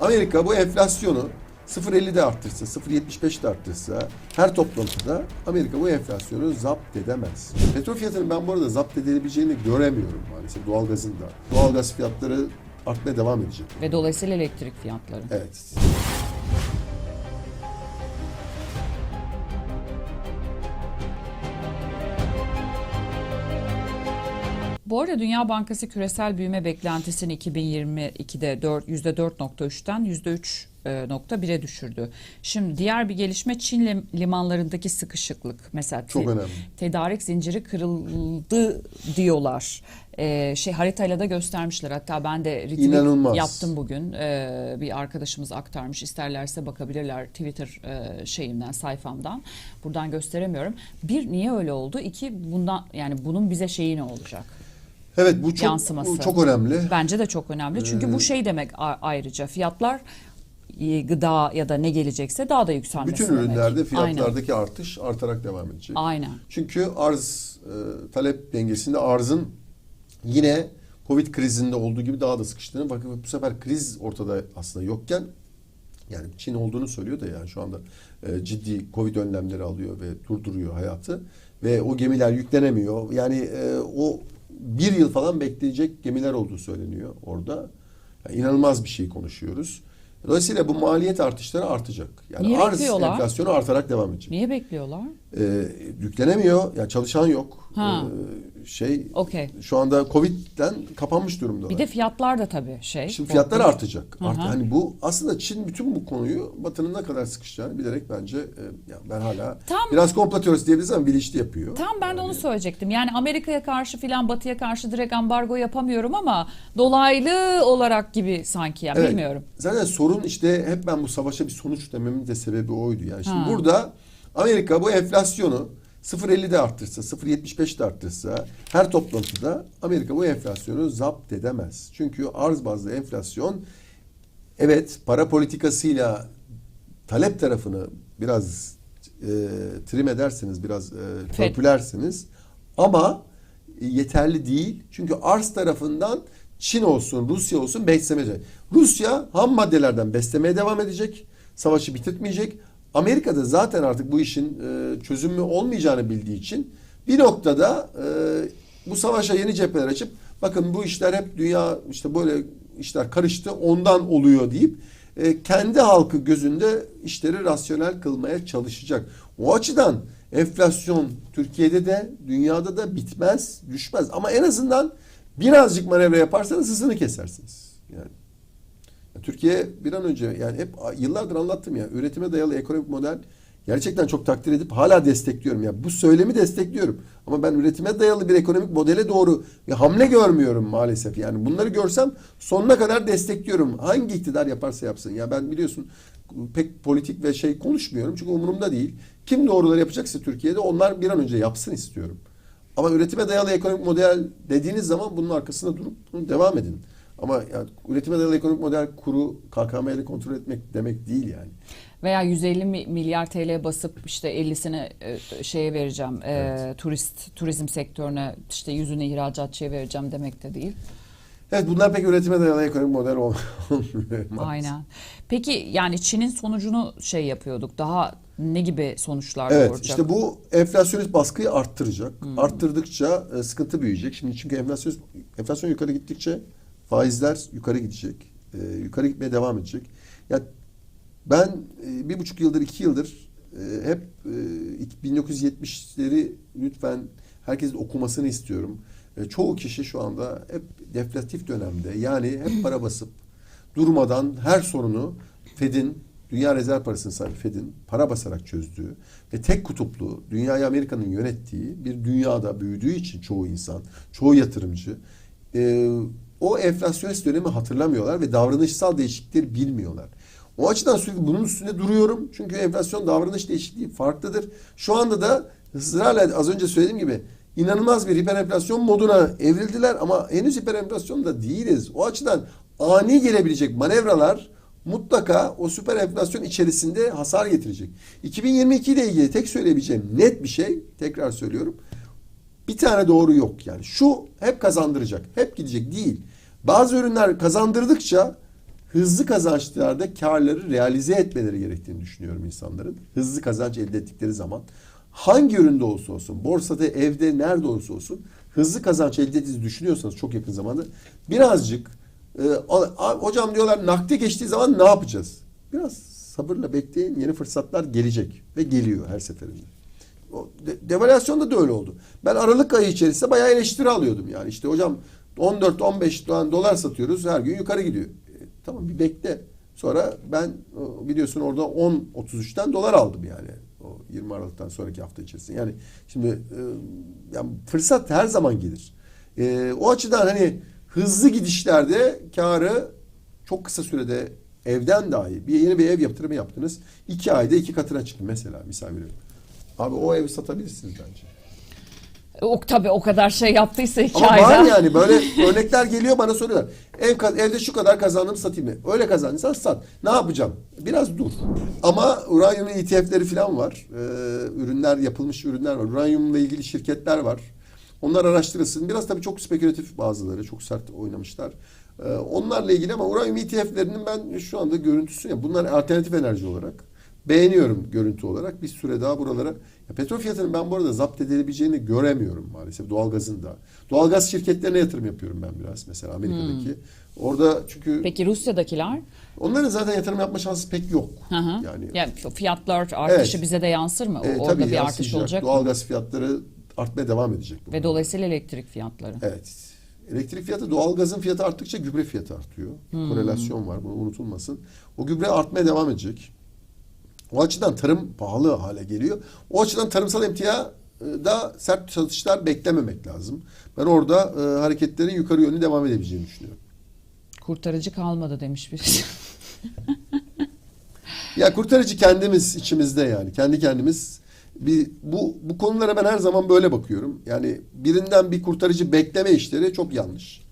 Amerika bu enflasyonu 0.50'de arttırsa, 0.75'de arttırsa her toplantıda Amerika bu enflasyonu zapt edemez. Petrol fiyatını ben bu arada zapt edebileceğini göremiyorum maalesef doğalgazın da. Doğalgaz fiyatları artmaya devam edecek. Ve dolayısıyla elektrik fiyatları. Evet. Bu arada Dünya Bankası küresel büyüme beklentisini 2022'de 4, %4.3'ten %3.1'e düşürdü. Şimdi diğer bir gelişme Çin lim- limanlarındaki sıkışıklık. Mesela Çok te- önemli. tedarik zinciri kırıldı diyorlar. Ee, şey haritayla da göstermişler. Hatta ben de retweet İnanılmaz. yaptım bugün. Ee, bir arkadaşımız aktarmış. İsterlerse bakabilirler Twitter e, şeyimden, sayfamdan. Buradan gösteremiyorum. Bir niye öyle oldu? İki bundan yani bunun bize şeyi ne olacak? Evet bu çok, Yansıması. çok önemli. Bence de çok önemli. Çünkü Ee, bu şey demek ayrıca fiyatlar e, gıda ya da ne gelecekse daha da yükselmesi Bütün demek. ürünlerde Aynen. fiyatlardaki artış artarak devam edecek. Aynen. Çünkü arz e, talep dengesinde arzın yine Covid krizinde olduğu gibi daha da sıkıştığını bakın bu sefer kriz ortada aslında yokken yani Çin olduğunu söylüyor da yani şu anda e, ciddi Covid önlemleri alıyor ve durduruyor hayatı ve o gemiler yüklenemiyor. Yani e, o bir yıl falan bekleyecek gemiler olduğu söyleniyor orada. Yani inanılmaz bir şey konuşuyoruz. Dolayısıyla bu maliyet artışları artacak. Yani Niye arz bekliyorlar? enflasyonu artarak devam edecek. Niye bekliyorlar? E, yüklenemiyor. Yani çalışan yok. Ha. E, şey Okey. şu anda Covid'den kapanmış durumda. Bir de fiyatlar da tabii şey. Şimdi fiyatlar korkunç. artacak. Art, hani bu aslında Çin bütün bu konuyu Batı'nın ne kadar sıkışacağını bilerek bence e, ya ben hala Tam- biraz komplo teorisi diyebiliriz ama bilinçli yapıyor. Tam ben de onu Yani- söyleyecektim. Yani Amerika'ya karşı filan Batı'ya karşı direkt ambargo yapamıyorum ama dolaylı olarak gibi sanki ya Evet. bilmiyorum. Zaten sorun işte hep ben bu savaşa bir sonuç dememin de sebebi oydu. Yani şimdi Ha. burada Amerika bu enflasyonu 0.50'de arttırsa, 0.75'de arttırsa her toplantıda Amerika bu enflasyonu zapt edemez. Çünkü arz bazlı enflasyon evet para politikasıyla talep tarafını biraz e, trim ederseniz, biraz e, törpülersiniz ama e, yeterli değil. Çünkü arz tarafından Çin olsun, Rusya olsun beslemeyecek. Rusya ham maddelerden beslemeye devam edecek. Savaşı bitirtmeyecek. Amerika'da zaten artık bu işin e, çözümü olmayacağını bildiği için bir noktada e, bu savaşa yeni cepheler açıp bakın bu işler hep dünya işte böyle işler karıştı ondan oluyor deyip e, kendi halkı gözünde işleri rasyonel kılmaya çalışacak. O açıdan enflasyon Türkiye'de de dünyada da bitmez, düşmez. Ama en azından birazcık manevra yaparsanız hızını kesersiniz. Yani Türkiye bir an önce yani hep yıllardır anlattım ya üretime dayalı ekonomik model gerçekten çok takdir edip hala destekliyorum. Ya bu söylemi destekliyorum. Ama ben üretime dayalı bir ekonomik modele doğru bir hamle görmüyorum maalesef. Yani bunları görsem sonuna kadar destekliyorum. Hangi iktidar yaparsa yapsın. Ya ben biliyorsun pek politik ve şey konuşmuyorum çünkü umurumda değil. Kim doğruları yapacaksa Türkiye'de onlar bir an önce yapsın istiyorum. Ama üretime dayalı ekonomik model dediğiniz zaman bunun arkasında durup devam edin. Ama yani üretime dayalı ekonomik model kuru KKM'li kontrol etmek demek değil yani. Veya 150 mi- milyar TL basıp işte 50'sini e, şeye vereceğim. e, Evet. turist turizm sektörüne işte yüzünü ihracatçıya vereceğim demek de değil. Evet bunlar pek üretime dayalı ekonomik model ol- olmuyor. Aynen. Peki yani Çin'in sonucunu şey yapıyorduk. Daha ne gibi sonuçlar Evet doğuracak? işte bu enflasyonist baskıyı arttıracak. Arttırdıkça e, sıkıntı büyüyecek. Şimdi çünkü enflasyon, enflasyon yukarı gittikçe faizler yukarı gidecek. E, yukarı gitmeye devam edecek. Ya ben e, bir buçuk yıldır, iki yıldır e, hep e, 1970'leri lütfen herkesin okumasını istiyorum. E, çoğu kişi şu anda hep deflatif dönemde yani hep para basıp durmadan her sorunu Fed'in dünya rezerv parasını sahibi Fed'in para basarak çözdüğü ve tek kutuplu dünyayı Amerika'nın yönettiği bir dünyada büyüdüğü için çoğu insan, çoğu yatırımcı e, o enflasyonist dönemi hatırlamıyorlar ve davranışsal değişiklikleri bilmiyorlar. O açıdan sürekli bunun üstünde duruyorum. Çünkü enflasyon davranış değişikliği farklıdır. Şu anda da ısrarla az önce söylediğim gibi inanılmaz bir hiperenflasyon moduna evrildiler ama henüz hiperenflasyonda değiliz. O açıdan ani gelebilecek manevralar mutlaka o süper enflasyon içerisinde hasar getirecek. 2022 ile ilgili tek söyleyebileceğim net bir şey tekrar söylüyorum. Bir tane doğru yok yani. Şu hep kazandıracak, hep gidecek değil. Bazı ürünler kazandırdıkça hızlı kazançlarda karları realize etmeleri gerektiğini düşünüyorum insanların. Hızlı kazanç elde ettikleri zaman hangi üründe olursa olsun, borsada, evde, nerede olursa olsun hızlı kazanç elde ettiğinizi düşünüyorsanız çok yakın zamanda birazcık e, hocam diyorlar nakde geçtiği zaman ne yapacağız? Biraz sabırla bekleyin yeni fırsatlar gelecek ve geliyor her seferinde. O de, devalüasyonda da öyle oldu. Ben Aralık ayı içerisinde bayağı eleştiri alıyordum yani. İşte hocam 14-15 tane dolar satıyoruz her gün yukarı gidiyor. E, tamam bir bekle. Sonra ben biliyorsun orada 10-33'ten dolar aldım yani. O 20 Aralık'tan sonraki hafta içerisinde. Yani şimdi e, yani fırsat her zaman gelir. E, o açıdan hani hızlı gidişlerde karı çok kısa sürede evden dahi bir yeni bir ev yatırımı yaptınız. iki ayda iki katına çıktı mesela misal veriyorum. Abi o evi satabilirsiniz bence. O tabii o kadar şey yaptıysa iki Ama var yani böyle örnekler geliyor bana soruyorlar. Ev, evde şu kadar kazandım satayım mı? Öyle kazandıysan sat. Ne yapacağım? Biraz dur. Ama uranyum ETF'leri falan var. Ee, ürünler yapılmış ürünler var. Uranyumla ilgili şirketler var. Onlar araştırılsın. Biraz tabii çok spekülatif bazıları. Çok sert oynamışlar. Ee, onlarla ilgili ama uranyum ETF'lerinin ben şu anda görüntüsü ya bunlar alternatif enerji olarak beğeniyorum görüntü olarak. Bir süre daha buralara ya petrol fiyatının ben bu arada zapt edilebileceğini göremiyorum maalesef doğalgazın da. Doğalgaz şirketlerine yatırım yapıyorum ben biraz mesela Amerika'daki. Orada çünkü Peki Rusya'dakiler? onların zaten yatırım yapma şansı pek yok. Hı hı. Yani Yani fiyatlar artışı Evet. bize de yansır mı? E, Orada bir artış olacak mı? Doğalgaz fiyatları artmaya devam edecek. Ve dolayısıyla elektrik fiyatları. Evet. Elektrik fiyatı, doğalgazın fiyatı arttıkça gübre fiyatı artıyor. Hmm. Korelasyon var, bu unutulmasın. O gübre artmaya devam edecek. O açıdan tarım pahalı hale geliyor. O açıdan tarımsal emtia e, da sert satışlar beklememek lazım. Ben orada e, hareketlerin yukarı yönlü devam edebileceğini düşünüyorum. Kurtarıcı kalmadı demiş birisi. Ya kurtarıcı kendimiz içimizde yani. Kendi kendimiz bir bu bu konulara ben her zaman böyle bakıyorum. Yani birinden bir kurtarıcı bekleme işleri çok yanlış.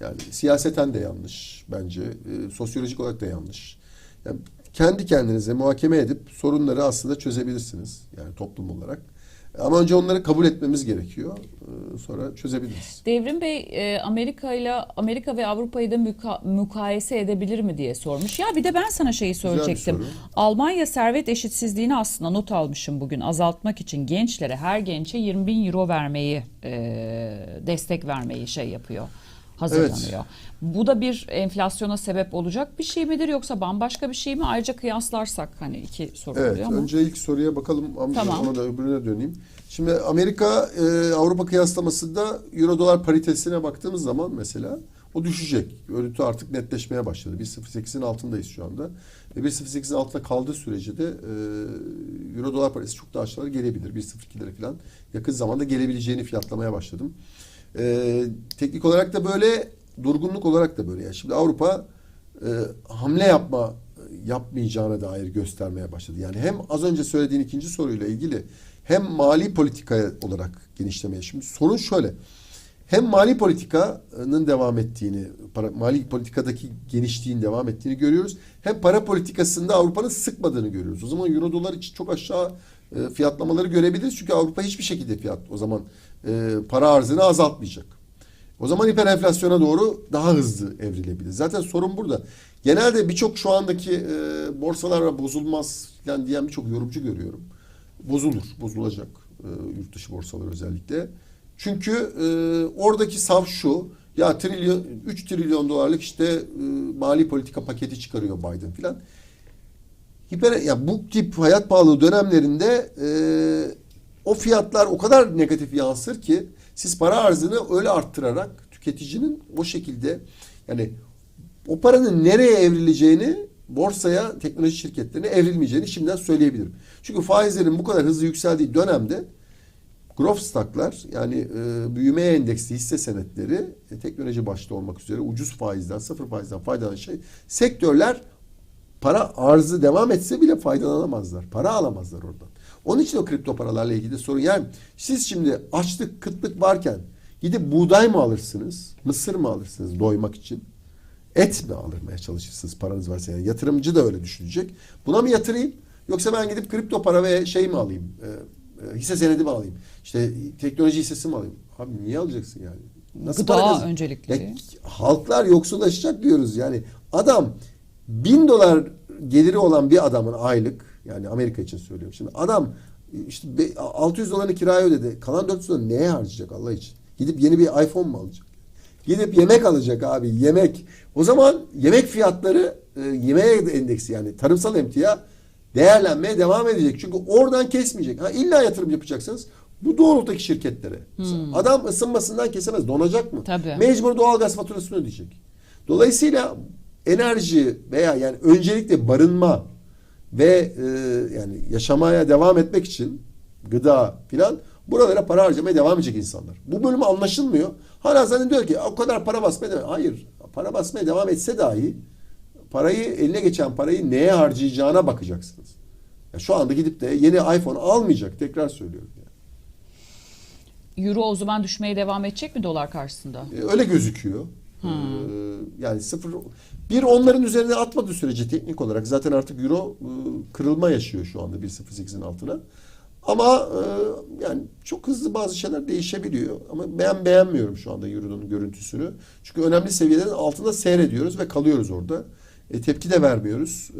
Yani siyaseten de yanlış bence. E, sosyolojik olarak da yanlış. Yani kendi kendinize muhakeme edip sorunları aslında çözebilirsiniz. Yani toplum olarak. Ama önce onları kabul etmemiz gerekiyor. E, sonra çözebiliriz. Devrim Bey e, Amerika ile Amerika ve Avrupa'yı da müka- mukayese edebilir mi diye sormuş. Ya bir de ben sana şeyi söyleyecektim. Almanya servet eşitsizliğini aslında not almışım bugün azaltmak için gençlere her gençe 20 bin euro vermeyi e, destek vermeyi şey yapıyor. Hazırlanıyor. Bu da bir enflasyona sebep olacak bir şey midir yoksa bambaşka bir şey mi? Ayrıca kıyaslarsak hani iki soru Evet, oluyor ama. önce ilk soruya bakalım ama Tamam. ona da öbürüne döneyim. Şimdi Amerika e, Avrupa kıyaslamasında Euro dolar paritesine baktığımız zaman mesela o düşecek. Örüntü artık netleşmeye başladı. 1.08'in altındayız şu anda. Ve 1.08'in altında kaldığı sürece de e, Euro dolar paritesi çok daha aşağıya gelebilir. 1.02'lere falan yakın zamanda gelebileceğini fiyatlamaya başladım. E, teknik olarak da böyle, durgunluk olarak da böyle. Yani şimdi Avrupa e, hamle yapma yapmayacağına dair göstermeye başladı. Yani hem az önce söylediğin ikinci soruyla ilgili hem mali politika olarak genişlemeye. Şimdi sorun şöyle. Hem mali politikanın devam ettiğini, para, mali politikadaki genişliğin devam ettiğini görüyoruz. Hem para politikasında Avrupa'nın sıkmadığını görüyoruz. O zaman euro dolar için çok aşağı e, fiyatlamaları görebiliriz. Çünkü Avrupa hiçbir şekilde fiyat o zaman e, para arzını azaltmayacak. O zaman hiperenflasyona doğru daha hızlı evrilebilir. Zaten sorun burada. Genelde birçok şu andaki e, borsalar bozulmaz falan diyen birçok yorumcu görüyorum. Bozulur, bozulacak e, yurt dışı borsalar özellikle. Çünkü e, oradaki sav şu, ya trilyon, 3 trilyon dolarlık işte e, mali politika paketi çıkarıyor Biden filan. Hiper, ya bu tip hayat pahalı dönemlerinde e, o fiyatlar o kadar negatif yansır ki siz para arzını öyle arttırarak tüketicinin o şekilde yani o paranın nereye evrileceğini borsaya, teknoloji şirketlerine evrilmeyeceğini şimdiden söyleyebilirim. Çünkü faizlerin bu kadar hızlı yükseldiği dönemde growth stocklar yani e, büyümeye endeksli hisse senetleri e, teknoloji başta olmak üzere ucuz faizden, sıfır faizden faydalanan şey sektörler para arzı devam etse bile faydalanamazlar. Para alamazlar oradan. Onun için o kripto paralarla ilgili sorun. Yani siz şimdi açlık, kıtlık varken gidip buğday mı alırsınız, mısır mı alırsınız doymak için? Et mi alırmaya çalışırsınız paranız varsa? Yani yatırımcı da öyle düşünecek. Buna mı yatırayım? Yoksa ben gidip kripto para ve şey mi alayım? E, e, hisse senedi mi alayım? İşte teknoloji hissesi mi alayım? Abi niye alacaksın yani? Gıda para öncelikli. Ya, halklar yoksullaşacak diyoruz yani. Adam 1000 dolar geliri olan bir adamın aylık yani Amerika için söylüyorum. Şimdi adam işte be- 600 dolarını kiraya ödedi. Kalan 400 doları neye harcayacak Allah için? Gidip yeni bir iPhone mu alacak? Gidip yemek alacak abi yemek. O zaman yemek fiyatları e, yemeğe endeksi yani tarımsal emtia değerlenmeye devam edecek. Çünkü oradan kesmeyecek. Ha, illa yatırım yapacaksınız. Bu doğrultudaki şirketlere. Adam ısınmasından kesemez. Donacak mı? Tabii. Mecbur doğalgaz faturasını ödeyecek. Dolayısıyla enerji veya yani öncelikle barınma ve e, yani yaşamaya devam etmek için gıda filan buralara para harcamaya devam edecek insanlar. Bu bölümü anlaşılmıyor. Hala zannediyor ki o kadar para basmaya devam. Hayır. Para basmaya devam etse dahi parayı eline geçen parayı neye harcayacağına bakacaksınız. Ya şu anda gidip de yeni iPhone almayacak. Tekrar söylüyorum. Yani. Euro o zaman düşmeye devam edecek mi dolar karşısında? E, Öyle gözüküyor. Ee, yani sıfır bir onların üzerine atmadığı sürece teknik olarak zaten artık euro e, kırılma yaşıyor şu anda 1.08'in altına. Ama yani çok hızlı bazı şeyler değişebiliyor. Ama ben beğenmiyorum şu anda euronun görüntüsünü. Çünkü önemli seviyelerin altında seyrediyoruz ve kalıyoruz orada. E, tepki de vermiyoruz.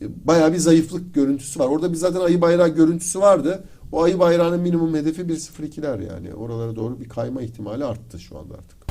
E, bayağı bir zayıflık görüntüsü var. Orada bir zaten ayı bayrağı görüntüsü vardı. O ayı bayrağının minimum hedefi 1.02'ler yani. Oralara doğru bir kayma ihtimali arttı şu anda artık.